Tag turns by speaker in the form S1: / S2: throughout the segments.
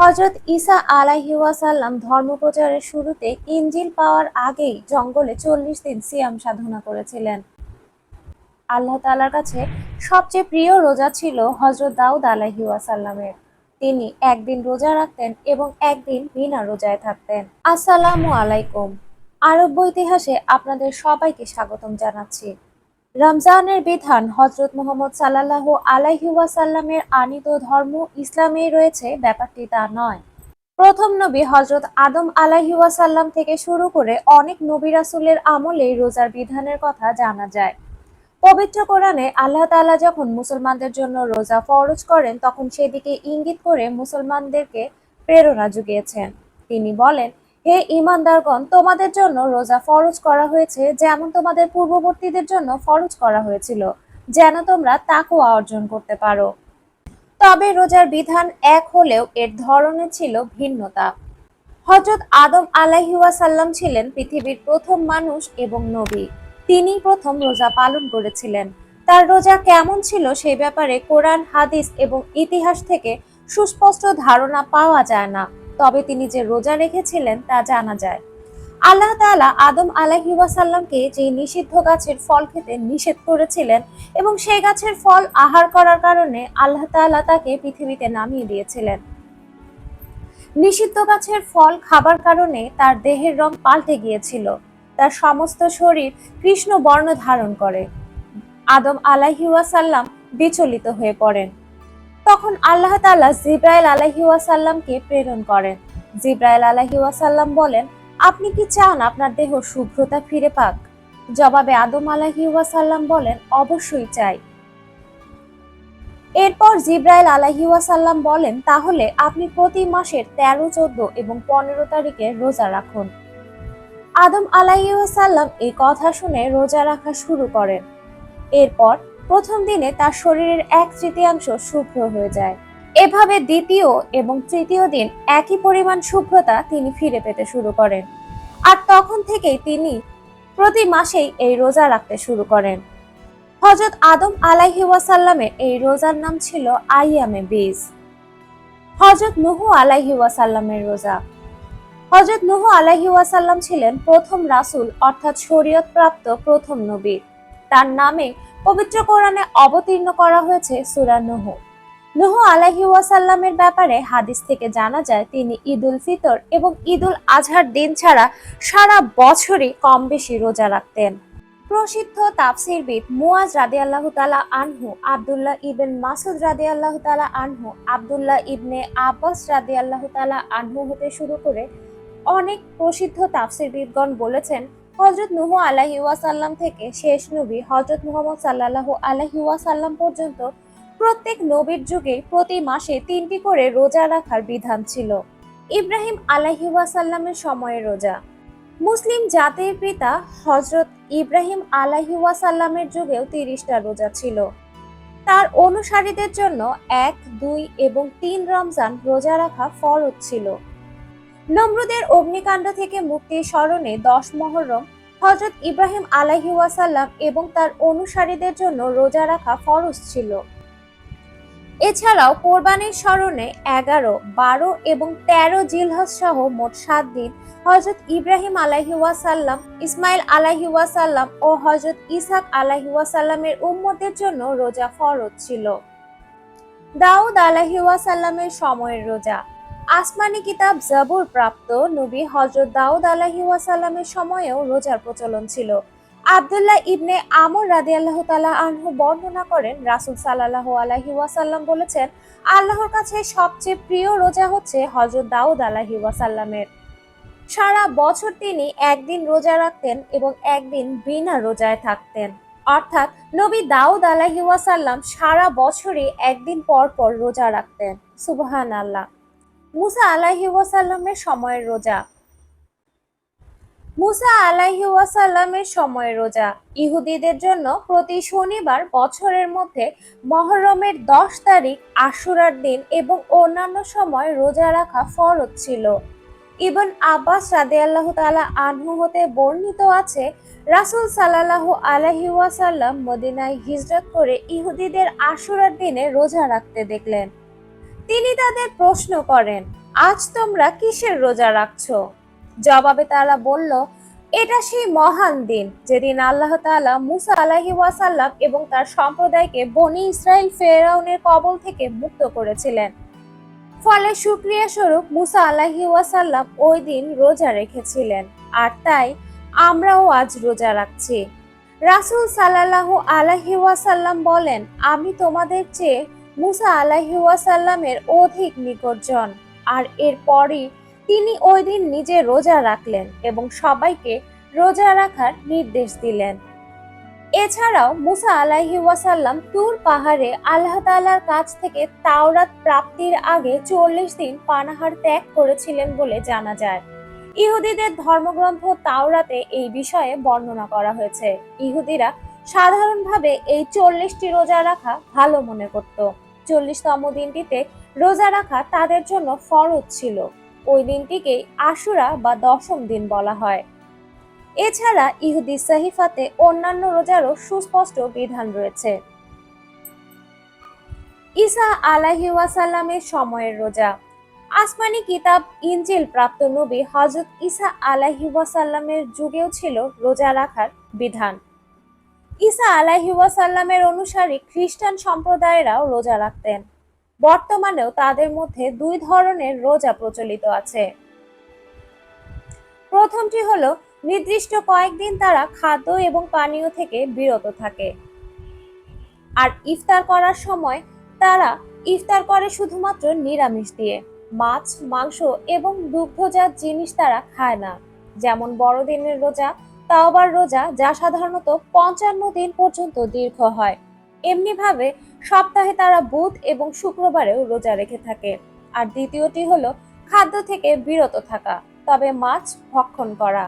S1: হজরত ঈসা আলাইহিওয়াসাল্লাম ধর্মপ্রচারের শুরুতে ইঞ্জিল পাওয়ার আগেই জঙ্গলে চল্লিশ দিন সিয়াম সাধনা করেছিলেন। আল্লাহ তাআলার কাছে সবচেয়ে প্রিয় রোজা ছিল হজরত দাউদ আলাইহিওয়াসাল্লামের তিনি একদিন রোজা রাখতেন এবং একদিন বিনা রোজায় থাকতেন। আসসালামু আলাইকুম। আরব ইতিহাসে আপনাদের সবাইকে স্বাগতম জানাচ্ছি। রমজানের বিধান হজরত মোহাম্মদ সাল্লাল্লাহু আলাইহি ওয়াসাল্লামের আনিত ধর্ম ইসলামেই রয়েছে, ব্যাপারটি তা নয়। প্রথম নবী হজরত আদম আলাইহি ওয়াসাল্লাম থেকে শুরু করে অনেক নবী রাসূলের আমলেই রোজার বিধানের কথা জানা যায়। পবিত্র কোরআনে আল্লাহ তাআলা যখন মুসলমানদের জন্য রোজা ফরজ করেন, তখন সেদিকে ইঙ্গিত করে মুসলমানদেরকে প্রেরণা জুগিয়েছেন তিনি বলেন হে ইমানদারগণ তোমাদের জন্য রোজা ফরজ করা হয়েছে যেমন তোমাদের পূর্ববর্তীদের জন্য ফরজ করা হয়েছিল, যেন তোমরা তাকওয়া অর্জন করতে পারো। তবে রোজার বিধান এক হলেও এর ধরনে ছিল ভিন্নতা। হজরত আদম আলাইহিওয়াসাল্লাম ছিলেন পৃথিবীর প্রথম মানুষ এবং নবী। তিনি প্রথম রোজা পালন করেছিলেন। তার রোজা কেমন ছিল সেই ব্যাপারে কোরআন, হাদিস এবং ইতিহাস থেকে সুস্পষ্ট ধারণা পাওয়া যায় না। তবে তিনি যে রোজা রেখেছিলেন তা জানা যায়। আল্লাহ তাআলা আদম আলাহি ওয়াসাল্লামকে যে নিষিদ্ধ গাছের ফল খেতে নিষেধ করেছিলেন এবং সেই গাছের ফল আহার করার কারণে আল্লাহ তাআলা তাকে পৃথিবীতে নামিয়ে দিয়েছিলেন। নিষিদ্ধ গাছের ফল খাবার কারণে তার দেহের রং পাল্টে গিয়েছিল। তার সমস্ত শরীর কৃষ্ণ বর্ণ ধারণ করে। আদম আলাহি ওয়াসাল্লাম বিচলিত হয়ে পড়েন। তখন আল্লাহ তাআলা জিব্রাইল আলাইহি ওয়াসাল্লামকে প্রেরণ করেন। জিব্রাইল আলাইহি ওয়াসাল্লাম বলেন, আপনি কি চান আপনার দেহ শুভ্রতা ফিরে পাক? জবাবে আদম আলাইহি ওয়াসাল্লাম বলেন, অবশ্যই চাই। এরপর জিব্রাইল আলাইহি ওয়াসাল্লাম বলেন, তাহলে আপনি প্রতি মাসের তেরো, চোদ্দ এবং পনেরো তারিখে রোজা রাখুন। আদম আলাইহি ওয়াসাল্লাম এই কথা শুনে রোজা রাখা শুরু করেন। এরপর প্রথম দিনে তার শরীরের এক তৃতীয়াংশ শুভ্র হয়ে যায়। এভাবে দ্বিতীয় এবং তৃতীয় দিন একই পরিমাণ শুভ্রতা তিনি ফিরে পেতে শুরু করেন। আর তখন থেকেই তিনি প্রতি মাসেই এই রোজা রাখতে শুরু করেন। হজরত আদম আলাইহি ওয়াসাল্লামের এই রোজার নাম ছিল আইয়ামে বীজ। হজরত নুহু আলাইহি ওয়াসাল্লামের রোজা। হজরত নুহু আলাইহি ওয়াসাল্লাম ছিলেন প্রথম রাসূল, অর্থাৎ শরীয়ত প্রাপ্ত প্রথম নবী। তার নামে পবিত্র কোরআনে অবতীর্ণ করা হয়েছে সুরা নুহ। নুহ আলাইহি ওয়াসাল্লামের ব্যাপারে হাদিস থেকে জানা যায়, তিনি ঈদুল ফিতর এবং ঈদুল আজহার দিন ছাড়া সারা বছরই কম বেশি রোজা রাখতেন। প্রসিদ্ধ তাফসিরবিদ মুয়াজ রাদিয়াল্লাহু তালা আনহু, আব্দুল্লাহ ইবন মাসুদ রাদে আল্লাহ তালা আনহু, আব্দুল্লাহ ইবনে আব্বাস আল্লাহ তালা আনহু হতে শুরু করে অনেক প্রসিদ্ধ তাফসিরবিদগণ বলেছেন হজরত নুহ আলাহি ওয়াসাল্লাম থেকে শেষ নবী হজরত মুহাম্মদ সাল্লাল্লাহু আলাইহি ওয়াসাল্লাম পর্যন্ত প্রত্যেক নবীর যুগে প্রতি মাসে তিনটি করে রোজা রাখার বিধান ছিল। ইব্রাহিম আলাইহি ওয়াসাল্লামের সময়ে রোজা। মুসলিম জাতির পিতা হজরত ইব্রাহিম আলাইহি ওয়াসাল্লামের যুগেও তিরিশটা রোজা ছিল। তার অনুসারীদের জন্য এক, দুই এবং তিন রমজান রোজা রাখা ফরজ ছিল। নমরুদের অগ্নিকাণ্ড থেকে মুক্তির স্মরণে দশ মহরম হজরত ইব্রাহিম আলাহি ওয়াসাল্লাম এবং তার অনুসারীদের জন্য রোজা রাখা ফরজ ছিল। এছাড়াও কোরবানির স্মরণে এগারো, বারো এবং তেরো জিলহজ সহ মোট সাত দিন হজরত ইব্রাহিম আলাহি ওয়াসাল্লাম, ইসমাইল আলাহি ওয়াসাল্লাম ও হজরত ইসাক আলাহি ওয়াসাল্লামের উম্মতের জন্য রোজা ফরজ ছিল। দাউদ আলাহি ওয়াসাল্লামের সময়ের রোজা। আসমানি কিতাব জাবুর প্রাপ্ত নবী হজরত দাউদ আলাহি ওয়াসাল্লামের সময়েও রোজার প্রচলন ছিল। আবদুল্লাহ ইবনে আমর রাদি আল্লাহ তালা আনহু বর্ণনা করেন, রাসুল সাল্লাহ আলাহি ওয়াসাল্লাম বলেছেন, আল্লাহর কাছে সবচেয়ে প্রিয় রোজা হচ্ছে হজরত দাউদ আলাহি ওয়াসাল্লামের। সারা বছর তিনি একদিন রোজা রাখতেন এবং একদিন বিনা রোজায় থাকতেন। অর্থাৎ নবী দাউদ আলাহি ওয়াসাল্লাম সারা বছরই একদিন পর পর রোজা রাখতেন। সুবহান আল্লাহ মুসা আলাহি ওয়াসাল্লামের সময়ের রোজা। মুসা আলাহি ওয়াসাল্লামের সময়ের রোজা। ইহুদিদের জন্য প্রতি শনিবার বছরের মধ্যে মহরমের দশ তারিখ, আশুরার দিন এবং অন্যান্য সময় রোজা রাখা ফরজ ছিল। ইবন আব্বাস রাদে আল্লাহ তালা আনহু হতে বর্ণিত আছে, রাসুল সাল্লাহ আলাহি ওয়াসাল্লাম মদিনায় হিজরত করে ইহুদিদের আশুরার দিনে রোজা রাখতে দেখলেন। তিনি তাদের প্রশ্ন করেন, আজ তোমরা কিসের রোজা রাখছো? জবাবে তারা বলল, এটা সেই মহান দিন যেদিন আল্লাহ তাআলা মুসা আলাহি ওয়াসাল্লাম এবং তার সম্প্রদায়কে বনি ইসরায়েল ফেরাউনের কবল থেকে মুক্ত করেছিলেন। ফলে সুক্রিয়া স্বরূপ মুসা আলাহি ওয়াসাল্লাম ওই দিন রোজা রেখেছিলেন। আর তাই আমরাও আজ রোজা রাখছি। রাসূল সাল্লাল্লাহু আলাইহি ওয়াসাল্লাম বলেন, আমি তোমাদের চেয়ে মুসা আলাইহি ওয়াসাল্লামের অধিক নিকটজন। আর এরপরই তিনি ওই দিন নিজে রোজা রাখলেন এবং সবাইকে রোজা রাখার নির্দেশ দিলেন। এছাড়াও মুসা আলাইহি ওয়াসাল্লাম তুর পাহাড়ে আল্লাহ তাআলার কাছ থেকে তাওরাত প্রাপ্তির আগে চল্লিশ দিন পানাহার ত্যাগ করেছিলেন বলে জানা যায়। ইহুদিদের ধর্মগ্রন্থ তাওরাতে এই বিষয়ে বর্ণনা করা হয়েছে। ইহুদিরা সাধারণভাবে এই চল্লিশটি রোজা রাখা ভালো মনে করত। চল্লিশতম দিনটিতে রোজা রাখা তাদের জন্য ফরজ ছিল। ওই দিনটিকেই আশুরা বা দশম দিন বলা হয়। এছাড়া ইহুদি সাহিফাতে অন্যান্য রোজারও সুস্পষ্ট বিধান রয়েছে। ঈসা আলাহি ওয়াসাল্লামের সময়ের রোজা। আসমানি কিতাব ইনজিল প্রাপ্ত নবী হজরত ঈসা আলাহি ওয়াসাল্লামের যুগেও ছিল রোজা রাখার বিধান। ঈসা আলাহি ওয়াসাল্লামের অনুসারী খ্রিস্টান সম্প্রদায়েরাও রোজা রাখতেন। বর্তমানেও তাদের মধ্যে দুই ধরনের রোজা প্রচলিত আছে। প্রথমটি হলো, নির্দিষ্ট কয়েকদিন তারা খাদ্য এবং পানীয় থেকে বিরত থাকে। আর ইফতার করার সময় তারা ইফতার করে শুধুমাত্র নিরামিষ দিয়ে, মাছ, মাংস এবং দুগ্ধজাত জিনিস তারা খায় না। যেমন বড়দিনের রোজা তাওবার রোজা যা সাধারণত পঞ্চান্ন দিন পর্যন্ত দীর্ঘ হয়। এমনিভাবে সপ্তাহে তারা বুধ এবং শুক্রবারেও রোজা রেখে থাকে। আর দ্বিতীয়টি হলো খাদ্য থেকে বিরত থাকা, তবে মাছ ভক্ষণ করা।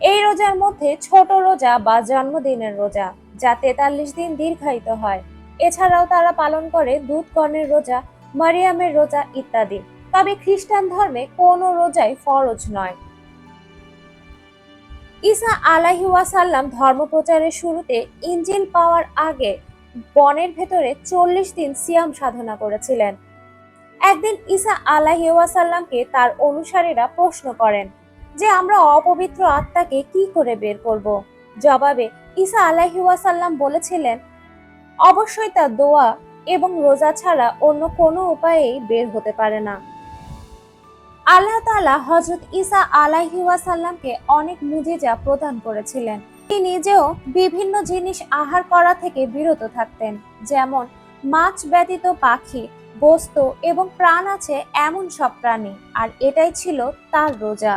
S1: এই রোজার মধ্যে ছোট রোজা বা জন্মদিনের রোজা, যা তেতাল্লিশ দিন দীর্ঘায়িত হয়। এছাড়াও তারা পালন করে দুধ কর্ণের রোজা, মারিয়ামের রোজা ইত্যাদি। তবে খ্রিস্টান ধর্মে কোনো রোজাই ফরজ নয়। ঈসা আলাহি ওয়াসাল্লাম ধর্ম প্রচারের শুরুতে ইঞ্জিল পাওয়ার আগে বনের ভেতরে চল্লিশ দিন সিয়াম সাধনা করেছিলেন। একদিন ঈসা আলাহি ওয়াসাল্লামকে তার অনুসারীরা প্রশ্ন করেন যে, আমরা অপবিত্র আত্মাকে কি করে বের করব? জবাবে ঈসা আলাহি ওয়াসাল্লাম বলেছিলেন, অবশ্যই তা দোয়া এবং রোজা ছাড়া অন্য কোনো উপায়েই বের হতে পারে না। আল্লাহ তালা হজরত ইসা আলাইহি ওয়াসাল্লামকে অনেক মুজিজা প্রদান করেছিলেন। তিনি নিজেও বিভিন্ন জিনিস আহার করা থেকে বিরত থাকতেন, যেমন মাছ ব্যতীত পাখি, বস্তু এবং প্রাণ আছে এমন সব প্রাণী, আর এটাই ছিল তার রোজা।